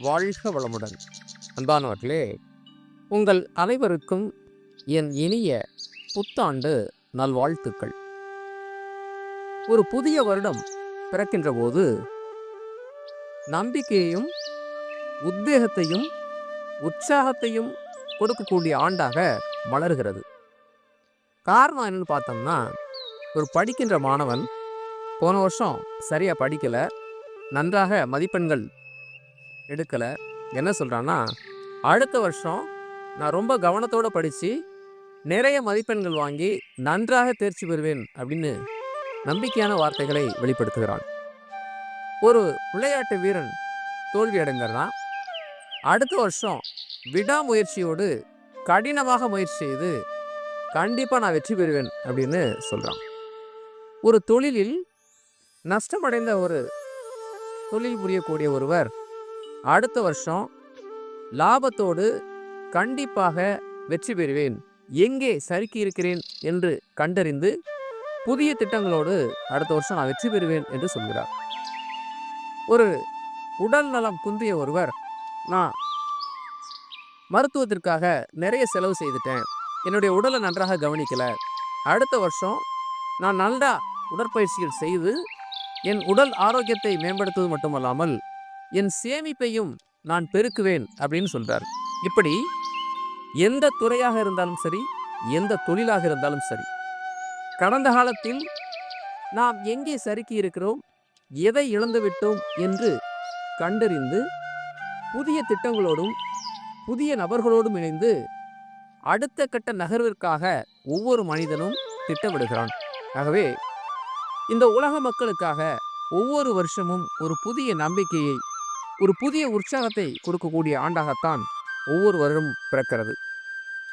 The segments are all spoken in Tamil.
வாழ்க வளமுடன். அன்பானவர்களே உங்கள் அனைவருக்கும் என் இனிய புத்தாண்டு நல்வாழ்த்துக்கள். ஒரு புதிய வருடம் பிறக்கின்ற போது நம்பிக்கையையும் உத்வேகத்தையும் உற்சாகத்தையும் கொடுக்கக்கூடிய ஆண்டாக வளர்கிறது. காரணம் என்னன்னு பார்த்தோம்னா ஒரு படிக்கின்ற மாணவன் போன வருஷம் சரியாக படிக்கலை. நன்றாக மதிப்பெண்கள் எடுக்கலை. என்ன சொல்கிறான்னா அடுத்த வருஷம் நான் ரொம்ப கவனத்தோடு படித்து நிறைய மதிப்பெண்கள் வாங்கி நன்றாக தேர்ச்சி பெறுவேன் அப்படின்னு நம்பிக்கையான வார்த்தைகளை வெளிப்படுத்துகிறான். ஒரு விளையாட்டு வீரன் தோல்வி அடைங்கிறான் அடுத்த வருஷம் விடாமுயற்சியோடு கடினமாக முயற்சி செய்து கண்டிப்பாக நான் வெற்றி பெறுவேன் அப்படின்னு சொல்கிறான் ஒரு தொழிலில் நஷ்டமடைந்த ஒரு தொழில் புரியக்கூடிய ஒருவர் அடுத்த வருஷம் லாபத்தோடு கண்டிப்பாக வெற்றி பெறுவேன். எங்கே சறுக்கி இருக்கிறேன் என்று கண்டறிந்து புதிய திட்டங்களோடு அடுத்த வருஷம் நான் வெற்றி பெறுவேன் என்று சொல்கிறார். ஒரு உடல் நலம் குந்திய ஒருவர் நான் மருத்துவத்திற்காக நிறைய செலவு செய்துட்டேன். என்னுடைய உடலை நன்றாக கவனிக்கலை. அடுத்த வருஷம் நான் நல்லா உடற்பயிற்சிகள் செய்து என் உடல் ஆரோக்கியத்தை மேம்படுத்துவது மட்டுமல்லாமல் என் சேமிப்பையும் நான் பெருக்குவேன் அப்படின்னு சொல்கிறார் இப்படி எந்த துறையாக இருந்தாலும் சரி எந்த தொழிலாக இருந்தாலும் சரி கடந்த காலத்தில் நாம் எங்கே சறுக்கி இருக்கிறோம் எதை இழந்துவிட்டோம் என்று கண்டறிந்து புதிய திட்டங்களோடும் புதிய நபர்களோடும் இணைந்து அடுத்த கட்ட நகர்விற்காக ஒவ்வொரு மனிதனும் திட்டமிடுகிறான். ஆகவே இந்த உலக மக்களுக்காக ஒவ்வொரு வருஷமும் ஒரு புதிய நம்பிக்கையை ஒரு புதிய உற்சாகத்தை கொடுக்கக்கூடிய ஆண்டாகத்தான் ஒவ்வொரு வருடமும் பிறக்கிறது.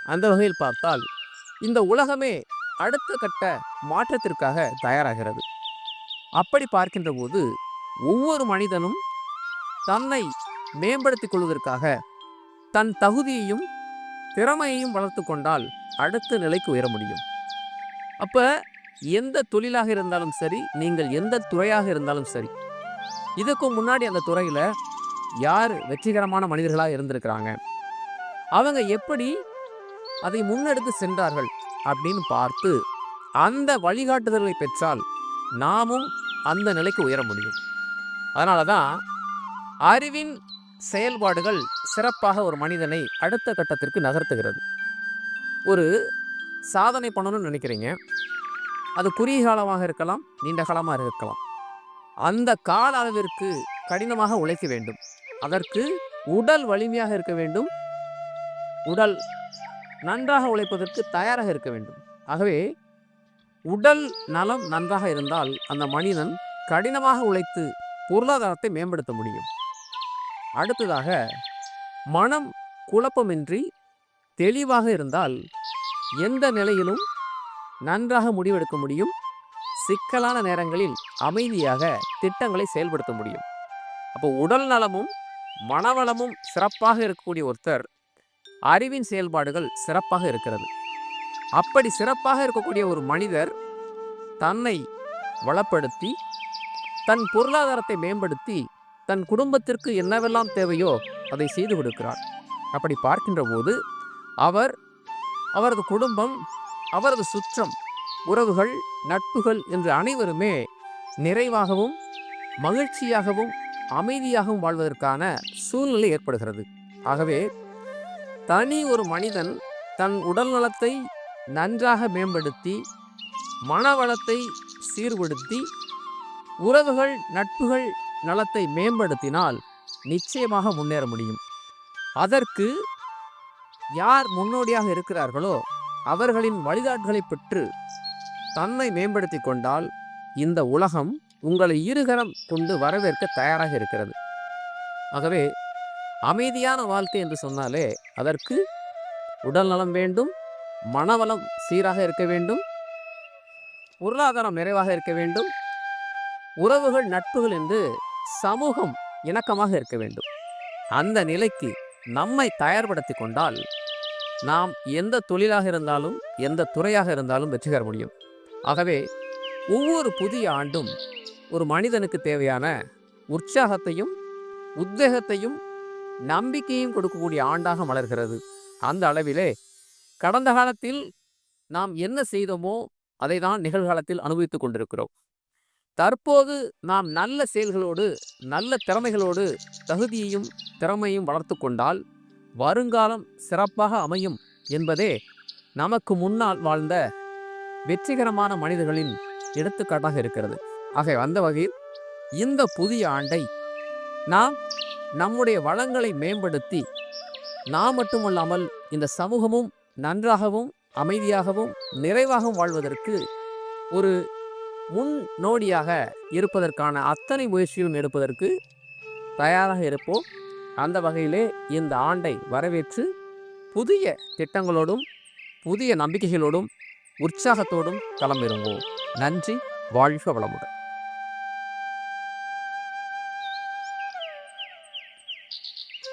அந்த வகையில் பார்த்தால் இந்த உலகமே அடுத்த கட்ட மாற்றத்திற்காக தயாராகிறது. அப்படி பார்க்கின்ற போது ஒவ்வொரு மனிதனும் தன்னை மேம்படுத்திக் கொள்வதற்காக தன் தகுதியையும் திறமையையும் வளர்த்து கொண்டால் அடுத்த நிலைக்கு உயர முடியும். அப்போ எந்த தொழிலாக இருந்தாலும் சரி நீங்கள் எந்த துறையாக இருந்தாலும் சரி இதுக்கு முன்னாடி அந்த துறையில் யார் வெற்றிகரமான மனிதர்களாக இருந்திருக்கிறாங்க? அவங்க எப்படி அதை முன்னெடுத்து சென்றார்கள் அப்படின்னு பார்த்து அந்த வழிகாட்டுதல்களை பெற்றால் நாமும் அந்த நிலைக்கு உயர முடியும். அதனால தான் அறிவின் செயல்பாடுகள் சிறப்பாக ஒரு மனிதனை அடுத்த கட்டத்திற்கு நகர்த்துகிறது. ஒரு சாதனை பண்ணணும்னு நினைக்கிறீங்க. அது குறுகிய காலமாக இருக்கலாம் நீண்ட காலமாக இருக்கலாம். அந்த கால அளவிற்கு கடினமாக உழைக்க வேண்டும். அதற்கு உடல் வலிமையாக இருக்க வேண்டும். உடல் நன்றாக உழைப்பதற்கு தயாராக இருக்க வேண்டும். ஆகவே உடல் நலம் நன்றாக இருந்தால் அந்த மனிதன் கடினமாக உழைத்து பொருளாதாரத்தை மேம்படுத்த முடியும். அடுத்ததாக மனம் குழப்பமின்றி தெளிவாக இருந்தால் எந்த நிலையிலும் நன்றாக முடிவெடுக்க முடியும். சிக்கலான நேரங்களில் அமைதியாக திட்டங்களை செயல்படுத்த முடியும். அப்போ உடல் நலமும் மனவளமும் சிறப்பாக இருக்கக்கூடிய ஒருத்தர் அறிவின் செயல்பாடுகள் சிறப்பாக இருக்கிறது. அப்படி சிறப்பாக இருக்கக்கூடிய ஒரு மனிதர் தன்னை வளப்படுத்தி தன் பொருளாதாரத்தை மேம்படுத்தி தன் குடும்பத்திற்கு என்னவெல்லாம் தேவையோ அதை செய்து கொடுக்கிறார். அப்படி பார்க்கின்ற போது அவர் அவரது குடும்பம் அவரது சுற்றம் உறவுகள் நட்புகள் என்று அனைவருமே நிறைவாகவும் மகிழ்ச்சியாகவும் அமைதியாகவும் வாழ்வதற்கான சூழ்நிலை ஏற்படுகிறது. ஆகவே தனி ஒரு மனிதன் தன் உடல் நலத்தை நன்றாக மேம்படுத்தி மனவளத்தை சீர்படுத்தி உறவுகள் நட்புகள் நலத்தை மேம்படுத்தினால் நிச்சயமாக முன்னேற முடியும். அதற்கு யார் முன்னோடியாக இருக்கிறார்களோ அவர்களின் வழிகாட்டுகளை பெற்று தன்னை மேம்படுத்தி கொண்டால் இந்த உலகம் உங்களை இருகரம் கொண்டு வரவேற்க தயாராக இருக்கிறது. ஆகவே அமைதியான வாழ்க்கை என்று சொன்னாலே அதற்கு உடல் நலம் வேண்டும் மனவளம் சீராக இருக்க வேண்டும் பொருளாதாரம் நிறைவாக இருக்க வேண்டும் உறவுகள் நட்புகள் என்று சமூகம் இணக்கமாக இருக்க வேண்டும். அந்த நிலைக்கு நம்மை தயார்படுத்தி கொண்டால் நாம் எந்த தொழிலாக இருந்தாலும் எந்த துறையாக இருந்தாலும் வெற்றி பெற முடியும். ஆகவே ஒவ்வொரு புதிய ஆண்டும் ஒரு மனிதனுக்கு தேவையான உற்சாகத்தையும் உத்வேகத்தையும் நம்பிக்கையும் கொடுக்கக்கூடிய ஆண்டாக மலர்கிறது. அந்த அளவிலே கடந்த காலத்தில் நாம் என்ன செய்தோமோ அதை தான் நிகழ்காலத்தில் அனுபவித்துக் கொண்டிருக்கிறோம். தற்போது நாம் நல்ல செயல்களோடு நல்ல திறமைகளோடு தகுதியையும் திறமையும் வளர்த்து கொண்டால் வருங்காலம் சிறப்பாக அமையும் என்பதே நமக்கு முன்னால் வாழ்ந்த வெற்றிகரமான மனிதர்களின் எடுத்துக்காட்டாக இருக்கிறது. ஆகை அந்த வகையில் இந்த புதிய ஆண்டை நாம் நம்முடைய வளங்களை மேம்படுத்தி நாம் மட்டுமல்லாமல் இந்த சமூகமும் நன்றாகவும் அமைதியாகவும் நிறைவாகவும் வாழ்வதற்கு ஒரு முன்னோடியாக இருப்பதற்கான அத்தனை முயற்சியும் எடுப்பதற்கு தயாராக இருப்போம். அந்த வகையிலே இந்த ஆண்டை வரவேற்று புதிய திட்டங்களோடும் புதிய நம்பிக்கைகளோடும் உற்சாகத்தோடும் களமிறங்குவோம். நன்றி வாழ்க வளமுடன்.